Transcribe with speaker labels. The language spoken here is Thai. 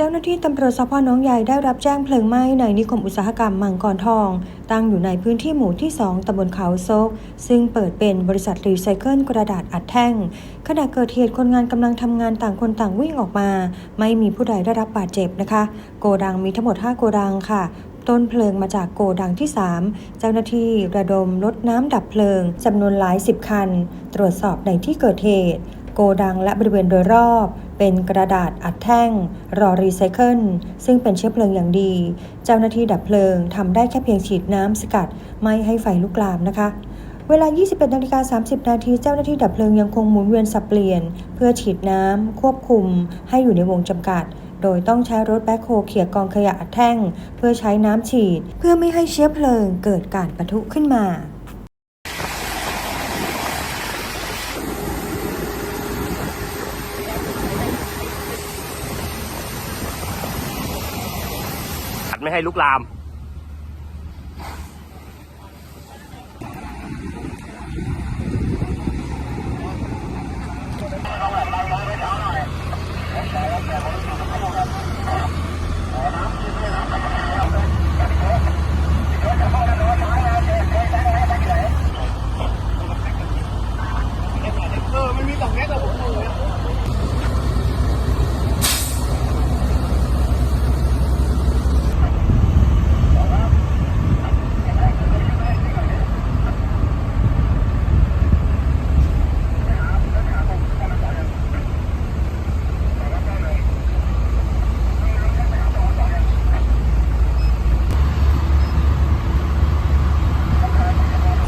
Speaker 1: เจ้าหน้าที่ตำรวจสพหนองใหญ่ได้รับแจ้งเพลิงไหม้ในนิคมอุตสาหกรรมมังกรทอง ตั้งอยู่ในพื้นที่หมู่ที่ 2ตำบลเขาโซก ซึ่งเปิดเป็นบริษัทรีไซเคิลกระดาษอัดแท่ง ขณะเกิดเหตุคนงานกำลังทำงานต่างคนต่างวิ่งออกมา ไม่มีผู้ใดได้รับบาดเจ็บนะคะ โกดังมีทั้งหมด 5 โกดังค่ะต้นเพลิงมาจากโกดังที่ 3 เจ้าหน้าที่ระดมรถน้ำดับเพลิงจำนวนหลายสิบคัน ตรวจสอบในที่เกิดเหตุ โกดังและบริเวณโดยรอบ เป็นกระดาษอัดแท่ง รอรีไซเคิลซึ่งเป็นเชื้อเพลิงอย่างดี เจ้าหน้าที่ดับเพลิงทำได้แค่เพียงฉีดน้ำสกัด ไม่ให้ไฟลุกลามนะคะเวลา 21นาฬิกา30 นาที เจ้าหน้าที่ดับเพลิงยังคงหมุนเวียนสับเปลี่ยน เพื่อฉีดน้ำ ควบคุม ให้อยู่ในวงจำกัด โดยต้องใช้รถแบ็คโฮเขี่ยกองขยะอัดแท่ง เพื่อใช้น้ำฉีด เพื่อไม่ให้เชื้อเพลิงเกิดการปะทุขึ้นมา
Speaker 2: ไม่ให้ลุกลาม